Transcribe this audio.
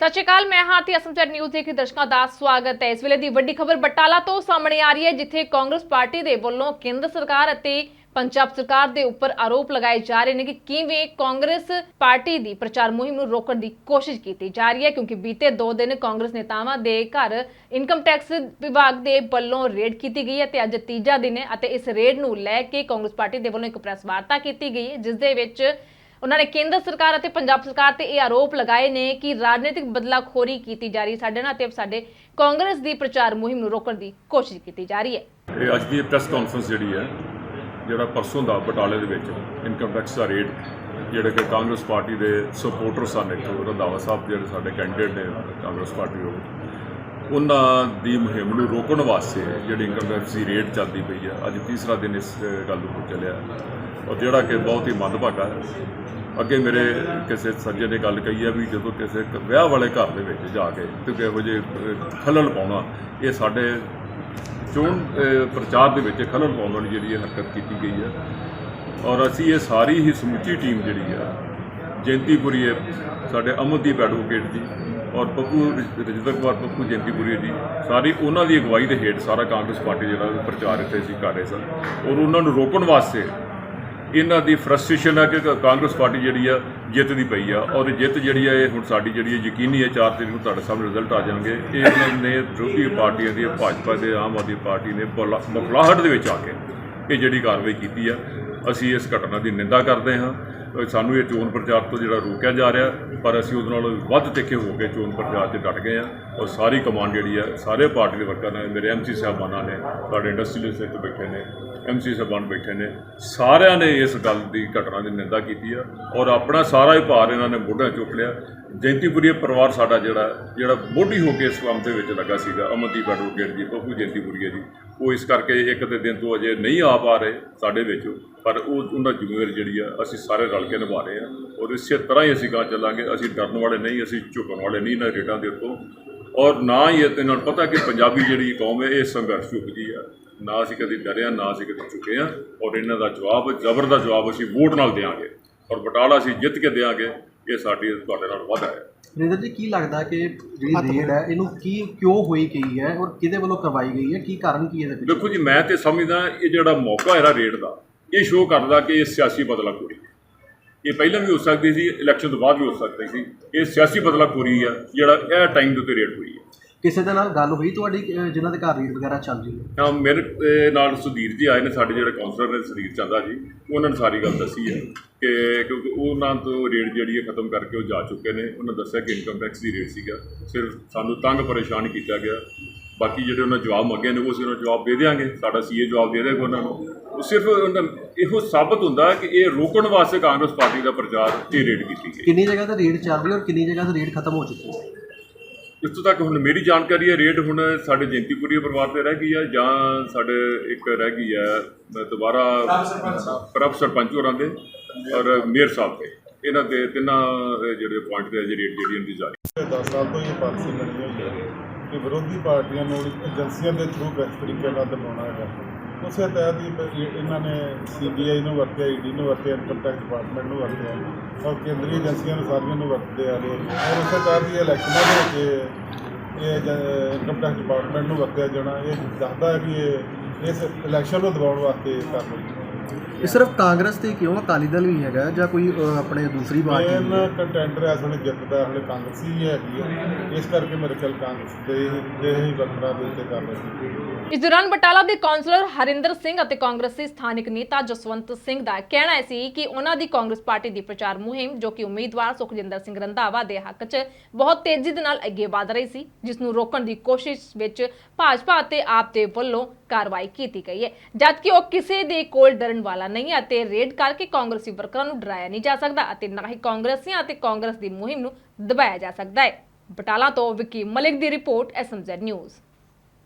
ਸਤਿ ਸ਼੍ਰੀ ਅਕਾਲ, ਮੈਂ ਹਾਂ ਤੇ ਅਸਮਚਰ ਨਿਊਜ਼ ਦੇ ਦਰਸ਼ਕਾਂ ਦਾ ਸਵਾਗਤ ਹੈ। ਇਸ ਵੇਲੇ ਦੀ ਵੱਡੀ ਖਬਰ ਬਟਾਲਾ ਤੋਂ ਸਾਹਮਣੇ ਆ ਰਹੀ ਹੈ, ਜਿੱਥੇ ਕਾਂਗਰਸ ਪਾਰਟੀ ਦੇ ਵੱਲੋਂ ਕੇਂਦਰ ਸਰਕਾਰ ਅਤੇ ਪੰਜਾਬ ਸਰਕਾਰ ਦੇ ਉੱਪਰ ਆਰੋਪ ਲਗਾਏ ਜਾ ਰਹੇ ਨੇ ਕਿ ਕਿਵੇਂ ਕਾਂਗਰਸ ਪਾਰਟੀ ਦੀ ਪ੍ਰਚਾਰ ਮੁਹਿੰਮ ਨੂੰ ਰੋਕਣ ਦੀ ਕੋਸ਼ਿਸ਼ ਕੀਤੀ ਜਾ ਰਹੀ ਹੈ, ਕਿਉਂਕਿ ਬੀਤੇ 2 ਦਿਨ ਕਾਂਗਰਸ ਨੇਤਾਵਾਂ ਦੇ ਘਰ ਇਨਕਮ ਟੈਕਸ ਵਿਭਾਗ ਦੇ ਵੱਲੋਂ ਰੇਡ ਕੀਤੀ ਗਈ ਹੈ ਤੇ ਅੱਜ ਤੀਜਾ ਦਿਨ ਹੈ ਅਤੇ ਇਸ ਰੇਡ ਨੂੰ ਲੈ ਕੇ ਕਾਂਗਰਸ ਪਾਰਟੀ ਦੇ ਵੱਲੋਂ ਇੱਕ ਪ੍ਰੈਸ ਵਾਰਤਾ ਕੀਤੀ ਗਈ ਹੈ, ਜਿਸ ਦੇ ਵਿੱਚ ਉਹਨਾਂ ਨੇ ਕੇਂਦਰ ਸਰਕਾਰ ਅਤੇ ਪੰਜਾਬ ਸਰਕਾਰ ਤੇ ਇਹ ਆਰੋਪ ਲਗਾਏ ਨੇ ਕਿ ਰਾਜਨੀਤਿਕ ਬਦਲਾਖੋਰੀ ਕੀਤੀ ਜਾ ਰਹੀ ਹੈ ਸਾਡੇ ਨਾਲ ਤੇ ਸਾਡੇ ਕਾਂਗਰਸ ਦੀ ਪ੍ਰਚਾਰ ਮੁਹਿੰਮ ਨੂੰ ਰੋਕਣ ਦੀ ਕੋਸ਼ਿਸ਼ ਕੀਤੀ ਜਾ ਰਹੀ ਹੈ। ਇਹ ਅੱਜ ਦੀ ਪ੍ਰੈਸ ਕਾਨਫਰੰਸ ਜਿਹੜੀ ਹੈ, ਜਿਹੜਾ ਪਰਸੋਂ ਦਾ ਬਟਾਲੇ ਦੇ ਵਿੱਚ ਇਨਕਮ ਟੈਕਸ ਦਾ ਰੇਟ ਜਿਹੜੇ ਕਿ ਕਾਂਗਰਸ ਪਾਰਟੀ ਦੇ ਸਪੋਰਟਰ ਸਨ ਇੱਥੋਂ ਰੰਧਾਵਾ ਸਾਹਿਬ ਜਿਹੜੇ ਸਾਡੇ ਕੈਂਡੀਡੇਟ ਨੇ ਕਾਂਗਰਸ ਪਾਰਟੀ ਦੇ ਉਹਨਾਂ ਦੀ ਮੁਹਿੰਮ ਨੂੰ ਰੋਕਣ ਵਾਸਤੇ ਜਿਹੜੀ ਇਨਕਮ ਟੈਕਸ ਰੇਟ ਚੱਲਦੀ ਪਈ ਹੈ। ਅੱਜ ਤੀਸਰਾ ਦਿਨ ਇਸ ਗੱਲ ਨੂੰ ਚੱਲਿਆ। ਔਰ ਜਿਹੜਾ ਕਿ ਬਹੁਤ ਹੀ ਮੰਦਭਾਗਾ ਹੈ। ਅੱਗੇ ਮੇਰੇ ਕਿਸੇ ਸੱਜੇ ਨੇ ਗੱਲ ਕਹੀ ਹੈ ਵੀ ਜਦੋਂ ਕਿਸੇ ਵਿਆਹ ਵਾਲੇ ਘਰ ਦੇ ਵਿੱਚ ਜਾ ਕੇ ਤੇ ਕਿਹੋ ਜਿਹੇ ਅਹ, ਪਾਉਣਾ ਇਹ ਸਾਡੇ ਚੋਣ ਪ੍ਰਚਾਰ ਦੇ ਵਿੱਚ ਖਲਲ ਪਾਉਣ ਵਾਲੀ ਜਿਹੜੀ ਇਹ ਹਰਕਤ ਕੀਤੀ ਗਈ ਹੈ। ਔਰ ਅਸੀਂ ਇਹ ਸਾਰੀ ਹੀ ਸਮੁੱਚੀ ਟੀਮ ਜਿਹੜੀ ਹੈ ਜੈਂਤੀਪੁਰੀ ਹੈ ਸਾਡੇ ਅਮਨਦੀਪ ਐਡਵੋਕੇਟ ਜੀ ਔਰ ਪੱਪੂ ਰਜਿੰਦਰ ਕੁਮਾਰ ਪੱਪੂ ਜੈਂਤੀਪੁਰੀ ਜੀ, ਸਾਰੀ ਉਹਨਾਂ ਦੀ ਅਗਵਾਈ ਦੇ ਹੇਠ ਸਾਰਾ ਕਾਂਗਰਸ ਪਾਰਟੀ ਜਿਹੜਾ ਪ੍ਰਚਾਰ ਇੱਥੇ ਅਸੀਂ ਕਰ ਰਹੇ ਸਨ ਔਰ ਉਹਨਾਂ ਨੂੰ ਰੋਕਣ ਵਾਸਤੇ ਇਹਨਾਂ ਦੀ ਫਰਸਟ੍ਰੇਸ਼ਨ ਆ ਕਿ ਕ- ਕਾਂਗਰਸ ਪਾਰਟੀ ਜਿਹੜੀ ਆ ਜਿੱਤਦੀ ਪਈ ਆ ਔਰ ਜਿੱਤ ਜਿਹੜੀ ਆ ਇਹ ਹੁਣ ਸਾਡੀ ਜਿਹੜੀ ਹੈ ਯਕੀਨੀ ਹੈ 4 ਤਰੀਕ ਨੂੰ ਤੁਹਾਡੇ ਸਾਹਮਣੇ ਰਿਜ਼ਲਟ ਆ ਜਾਣਗੇ। ਇਹਨਾਂ ਨੇ ਵਿਰੋਧੀ ਪਾਰਟੀਆਂ ਦੀ ਭਾਜਪਾ ਦੇ, ਆਮ ਆਦਮੀ ਪਾਰਟੀ ਨੇ ਬੁਲਾ- ਬੁਖਲਾਹਟ ਦੇ ਵਿੱਚ ਆ ਕੇ ਇਹ ਜਿਹੜੀ ਕਾਰਵਾਈ ਕੀਤੀ ਆ। ਅਸੀਂ ਇਸ ਘਟਨਾ ਦੀ ਨਿੰਦਾ ਕਰਦੇ ਹਾਂ। ਸਾਨੂੰ ਇਹ ਚੋਣ ਪ੍ਰਚਾਰ ਤੋਂ ਜਿਹੜਾ ਰੋਕਿਆ ਜਾ ਰਿਹਾ, ਪਰ ਅਸੀਂ ਉਹਦੇ ਨਾਲ ਵੱਧ ਤਿੱਖੇ ਹੋ ਕੇ ਚੋਣ ਪ੍ਰਚਾਰ 'ਚ ਡਟ ਗਏ ਆ ਔਰ ਸਾਰੀ ਕਮਾਂਡ ਜਿਹੜੀ ਆ ਸਾਰੇ ਪਾਰਟੀ ਦੇ ਵਰਕਰ ਨੇ, ਮੇਰੇ ਐਮਸੀ ਸਾਹਿਬਾਨਾਂ ਨੇ, ਸਾਡੇ ਇੰਡਸਟਰੀਅਲਿਸਟ ਇੱਥੇ ਬੈਠੇ ਨੇ ਐਮਸੀ ਸਾਹਿਬਾਨ ਬੈਠੇ ਨੇ, ਸਾਰਿਆਂ ਨੇ ਇਸ ਗੱਲ ਦੀ ਘਟਨਾ ਦੀ ਨਿੰਦਾ ਕੀਤੀ ਆ ਔਰ ਆਪਣਾ ਸਾਰਾ ਹੀ ਭਾਰ ਇਹਨਾਂ ਨੇ ਮੋਢਿਆਂ ਚੁੱਕ ਲਿਆ। ਜੈਂਤੀਪੁਰੀ ਪਰਿਵਾਰ ਸਾਡਾ ਜਿਹੜਾ ਜਿਹੜਾ ਮੋਢੀ ਹੋ ਕੇ ਇਸ ਕੰਮ ਦੇ ਵਿੱਚ ਲੱਗਾ ਸੀਗਾ, ਅਮਨਦੀਪ ਐਡਵੋਕੇਟ ਜੀ ਪੱਪੂ ਜੈਂਤੀਪੁਰੀਆ ਜੀ। ਉਹ ਇਸ ਕਰਕੇ ਇੱਕ ਦੇ ਦਿਨ ਤੋਂ ਅਜੇ ਨਹੀਂ ਆ ਪਾ ਰਹੇ ਸਾਡੇ ਵਿੱਚ, ਪਰ ਉਹ, ਉਹਨਾਂ ਜ਼ਿੰਮੇਵਾਰੀ ਜਿਹੜੀ ਆ, ਅਸੀਂ ਸਾਰੇ ਰਲ ਕੇ ਨਿਭਾ ਰਹੇ ਆ। ਔਰ ਇਸੇ ਤਰ੍ਹਾਂ ਹੀ ਅਸੀਂ ਗਾਂ ਚੱਲਾਂਗੇ, ਅਸੀਂ ਡਰਨ ਵਾਲੇ ਨਹੀਂ, ਅਸੀਂ ਝੁਕਣ ਵਾਲੇ ਨਹੀਂ ਨਾ ਰੇਟਾਂ ਦੇ ਉੱਤੋਂ। ਔਰ ਨਾ ਹੀ ਇਹ ਇਹਨਾਂ ਨੂੰ ਪਤਾ ਕਿ ਪੰਜਾਬੀ ਜਿਹੜੀ ਕੌਮ ਹੈ, ਇਹ ਸੰਘਰਸ਼ ਝੁਕਦੀ ਆ। ਨਾ ਅਸੀਂ ਕਦੀ ਡਰਿਆ ਨਾ ਅਸੀਂ ਕਦੀ ਝੁਕੇ ਹਾਂ ਔਰ ਇਹਨਾਂ ਦਾ ਜਵਾਬ, ਜ਼ਬਰ ਦਾ ਜਵਾਬ ਅਸੀਂ ਵੋਟ ਨਾਲ ਦੇਵਾਂਗੇ ਔਰ ਬਟਾਲਾ ਅਸੀਂ ਜਿੱਤ ਕੇ ਦੇਵਾਂਗੇ ਇਹ ਸਾਡੀ ਤੁਹਾਡੇ ਨਾਲ ਵਾਅਦਾ ਹੈ। ਨਰਿੰਦਰ ਜੀ ਕੀ ਲੱਗਦਾ ਕਿ ਜਿਹੜੀ ਰੇਡ ਹੈ ਇਹਨੂੰ ਕੀ ਕਿਉਂ ਹੋਈ ਗਈ ਹੈ ਔਰ ਕਿਹਦੇ ਵੱਲੋਂ ਕਰਵਾਈ ਗਈ ਹੈ? ਕੀ ਕਾਰਨ ਕੀ ਹੈ ਇਹਦੇ ਪਿੱਛੇ ਦੇਖੋ ਜੀ ਮੈਂ ਤੇ ਸਮਝਦਾ ਇਹ ਜਿਹੜਾ ਮੌਕਾ ਹੈ ਨਾ ਰੇਡ ਦਾ ਇਹ ਸ਼ੋਅ ਕਰਦਾ ਕਿ ਇਹ ਸਿਆਸੀ ਬਦਲਾਖੋਰੀ ਹੈ ਇਹ ਪਹਿਲਾਂ ਵੀ ਹੋ ਸਕਦੀ ਸੀ ਇਲੈਕਸ਼ਨ ਤੋਂ ਬਾਅਦ ਵੀ ਹੋ ਸਕਦੀ ਸੀ। ਇਹ ਸਿਆਸੀ ਬਦਲਾਖੋਰੀ ਆ ਜਿਹੜਾ ਇਹ ਟਾਈਮ ਦੇ ਉੱਤੇ ਰੇਡ ਹੋਈ ਹੈ। ਕਿਸੇ ਦੇ ਨਾਲ ਗੱਲ ਹੋਈ ਤੁਹਾਡੀ ਅਹ, ਜਿਨ੍ਹਾਂ ਦੇ ਘਰ ਰੇਡ ਵਗੈਰਾ ਚੱਲ ਰਹੀ ਹੈ? ਤਾਂ ਮੇਰੇ ਅਹ, ਨਾਲ ਸੁਧੀਰ ਜੀ ਆਏ ਨੇ ਸਾਡੇ ਜਿਹੜੇ ਕਾਉਂਸਲਰ ਨੇ ਸੁਧੀਰ ਚਾਂਦਾ ਜੀ ਉਹਨਾਂ ਨੇ ਸਾਰੀ ਗੱਲ ਦੱਸੀ ਹੈ ਕਿ ਕਿਉਂਕਿ ਉਹਨਾਂ ਤੋਂ ਰੇਟ ਜਿਹੜੀ ਹੈ ਖਤਮ ਕਰਕੇ ਉਹ ਜਾ ਚੁੱਕੇ ਨੇ। ਉਹਨਾਂ ਦੱਸਿਆ ਕਿ ਇਨਕਮ ਟੈਕਸ ਦੀ ਰੇਟ ਸੀਗਾ ਸਿਰਫ ਸਾਨੂੰ ਤੰਗ ਪਰੇਸ਼ਾਨ ਕੀਤਾ ਗਿਆ। ਬਾਕੀ ਜਿਹੜੇ ਉਹਨਾਂ ਜਵਾਬ ਮੰਗੇ ਨੇ ਉਹ ਅਸੀਂ ਉਹਨਾਂ ਨੂੰ ਜਵਾਬ ਦੇ ਦਿਆਂਗੇ। ਸਾਡਾ ਸੀਏ ਜਵਾਬ ਦੇ ਦੇਗਾ ਉਹਨਾਂ ਨੂੰ। ਉਹ ਸਿਰਫ ਉਹਨਾਂ ਇਹੋ ਸਾਬਤ ਹੁੰਦਾ ਕਿ ਇਹ ਰੋਕਣ ਵਾਸਤੇ ਕਾਂਗਰਸ ਪਾਰਟੀ ਦਾ ਪ੍ਰਚਾਰ ਇਹ ਰੇਟ ਕੀਤੀ ਗਈ। ਕਿੰਨੀ ਜਗ੍ਹਾ ਤੇ ਰੇਡ ਚੱਲ ਰਹੀ ਹੈ ਔਰ ਕਿੰਨੀ ਜਗ੍ਹਾ ਤੇ ਰੇਡ ਖਤਮ ਹੋ ਚੁੱਕੀ ਹੈ? ਇੱਥੋਂ ਤੱਕ ਹੁਣ ਮੇਰੀ ਜਾਣਕਾਰੀ ਹੈ ਰੇਟ ਹੁਣ ਸਾਡੇ ਜੈਂਤੀਪੁਰੀ ਪਰਿਵਾਰ ਤੇ ਰਹਿ ਗਈ ਹੈ ਜਾਂ ਸਾਡੇ ਇੱਕ ਰਹਿ ਗਈ ਹੈ ਅ, ਦੁਬਾਰਾ ਪ੍ਰਭ ਸਰਪੰਚ ਹੋਰਾਂ ਦੇ ਔਰ ਮੇਅਰ ਸਾਹਿਬ ਦੇ। ਇਹਨਾਂ ਦੇ ਤਿੰਨਾਂ ਦੇ ਜਿਹੜੇ ਪੁਆਇੰਟ ਤੇ ਅਜੇ ਰੇਟ ਜਿਹੜੀ ਹੁੰਦੀ ਜਾ ਰਹੀ 10 ਸਾਲ ਤੋਂ ਇਹ ਪਾਲਿਸੀ ਬਣੀ ਹੋਈ ਹੈ ਕਿ ਵਿਰੋਧੀ ਪਾਰਟੀਆਂ ਨੂੰ ਏਜੰਸੀਆਂ ਦੇ ਥਰੂ ਕਿਸ ਤਰੀਕੇ ਨਾਲ ਦਬਾਉਣਾ ਹੈਗਾ। ਉਸੇ ਤਹਿਤ ਹੀ ਪ- ਇਹ- ਇਹਨਾਂ ਨੇ ਸੀਬੀਆਈ ਨੂੰ ਵਰਤਿਆ, ਈਡੀ ਨੂੰ ਵਰਤਿਆ ਇਨਕਮ ਟੈਕਸ ਡਿਪਾਰਟਮੈਂਟ ਨੂੰ ਵਰਤਿਆ, ਔਰ ਕੇਂਦਰੀ ਏਜੰਸੀਆਂ ਨੂੰ ਸਾਰੀਆਂ ਨੂੰ ਵਰਤਦੇ ਆ ਰਹੇ ਨੇ। ਔਰ ਉਸੇ ਤਹਿਤ ਹੀ ਇਲੈਕਸ਼ਨਾਂ ਦੇ ਵਿੱਚ ਇਹ- ਇਨਕਮ ਟੈਕਸ ਡਿਪਾਰਟਮੈਂਟ ਨੂੰ ਵਰਤਿਆ ਜਾਣਾ, ਇਹ ਦੱਸਦਾ ਹੈ ਕਿ ਇਹ ਇਸ ਇਲੈਕਸ਼ਨ ਨੂੰ ਦਬਾਉਣ ਵਾਸਤੇ ਇਹ ਕਰ ਰਹੀ ਹੈ ਇਹ ਸਿਰਫ ਕਾਂਗਰਸ ਤੇ ਕਿਉਂ? ਅਕਾਲੀ ਦਲ ਵੀ ਹੈਗਾ ਜਾਂ ਕੋਈ ਅਹ, ਆਪਣੇ ਦੂਸਰੀ ਪਾਰਟੀ ਵੀ ਹੈ? ਕੰਟੈਂਡਰ ਇਸ ਵੇਲੇ ਜਿੱਤਦਾ ਹਲੇ ਕਾਂਗਰਸੀ ਹੀ ਹੈਗੀ ਹੈ ਇਸ ਕਰਕੇ ਮੇਰੇ ਖਿਆਲ ਕਾਂਗਰਸ ਦੇ ਦੇ ਹੀ ਵਰਕਰਾਂ ਦੇ ਉੱਤੇ ਕਰ ਰਹੇ ਇਸ ਦੌਰਾਨ ਬਟਾਲਾ ਦੇ ਕਾਉਂਸਲਰ ਹਰਿੰਦਰ ਸਿੰਘ ਅਤੇ ਕਾਂਗਰਸੀ ਸਥਾਨਕ ਨੇਤਾ ਜਸਵੰਤ ਸਿੰਘ ਦਾ ਕਹਿਣਾ ਹੈ ਸੀ ਕਿ ਉਹਨਾਂ ਦੀ ਕਾਂਗਰਸ ਪਾਰਟੀ ਦੀ ਪ੍ਰਚਾਰ ਮੁਹਿੰਮ ਜੋ ਕਿ ਉਮੀਦਵਾਰ ਸੁਖਜਿੰਦਰ ਸਿੰਘ ਰੰਧਾਵਾ ਦੇ ਹੱਕ 'ਚ ਬਹੁਤ ਤੇਜ਼ੀ ਦੇ ਨਾਲ ਅੱਗੇ ਵਧ ਰਹੀ ਸੀ ਜਿਸ ਨੂੰ ਰੋਕਣ ਦੀ ਕੋਸ਼ਿਸ਼ ਵਿੱਚ ਭਾਜਪਾ ਅਤੇ ਆਪ ਦੇ ਵੱਲੋਂ ਕਾਰਵਾਈ ਕੀਤੀ ਗਈ ਹੈ। ਜਦਕਿ ਉਹ ਕਿਸੇ ਦੇ ਕੋਲ ਡਰਨ ਵਾਲਾ ਨਹੀਂ ਅਤੇ ਰੇਡ ਕਰਕੇ ਕਾਂਗਰਸੀ ਵਰਕਰਾਂ ਨੂੰ ਡਰਾਇਆ ਨਹੀਂ ਜਾ ਸਕਦਾ ਅਤੇ ਨਾ ਹੀ ਕਾਂਗਰਸੀਆਂ ਅਤੇ ਕਾਂਗਰਸ ਦੀ ਮੁਹਿੰਮ ਨੂੰ ਦਬਾਇਆ ਜਾ ਸਕਦਾ ਹੈ। ਬਟਾਲਾ ਤੋਂ ਵਿਕੀ ਮਲਿਕ ਦੀ ਰਿਪੋਰਟ ਐਸਐਮਜ਼ੈਡ ਨਿਊਜ਼।